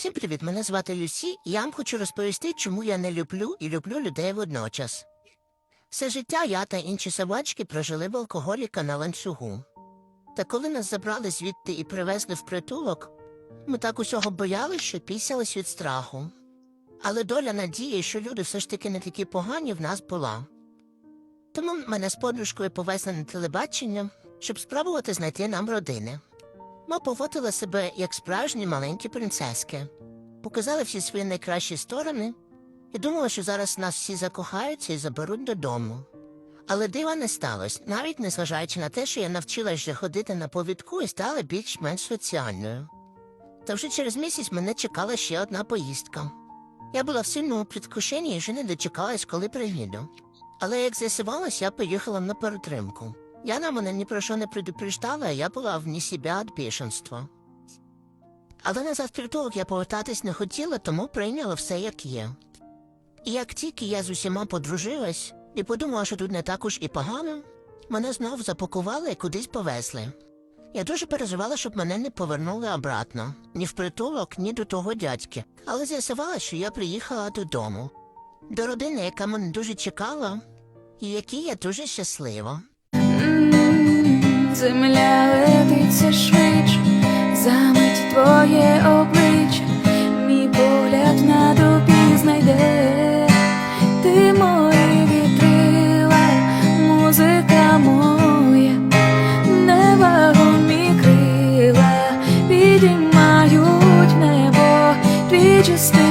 Всім привіт! Мене звати Люсі, і я вам хочу розповісти, чому я не люблю і люблю людей водночас. Все життя я та інші собачки прожили в алкоголіка на ланцюгу. Та коли нас забрали звідти і привезли в притулок, ми так усього боялися, що пісялись від страху. Але доля надії, що люди все ж таки не такі погані, в нас була. Тому мене з подружкою повезли на телебачення, щоб спробувати знайти нам родини. Ми поводили себе як справжні маленькі принцески, показали всі свої найкращі сторони і думали, що зараз нас всі закохаються і заберуть додому. Але дива не сталося, навіть незважаючи на те, що я навчилася ходити на повідку і стала більш-менш соціальною. Та вже через місяць мене чекала ще одна поїздка. Я була в сильному предвкушенні і вже не дочекалась, коли приїду. Але як з'ясувалось, я поїхала на перетримку. Яна мене ні про що не предупреждала, я була вні себя від бішенства. Але назад в притулок я повертатись не хотіла, тому прийняла все як є. І як тільки я з усіма подружилась і подумала, що тут не так уж і погано, мене знов запакували і кудись повезли. Я дуже переживала, щоб мене не повернули обратно, ні в притулок, ні до того дядьки. Але з'ясувала, що я приїхала додому. До родини, яка мене дуже чекала, і якій я дуже щаслива земля летиться швидше, замить твоє обличчя, мій погляд на тобі знайде, ти мої вітрила, музика моя, небо мій крила, підіймають небо, твій чистий.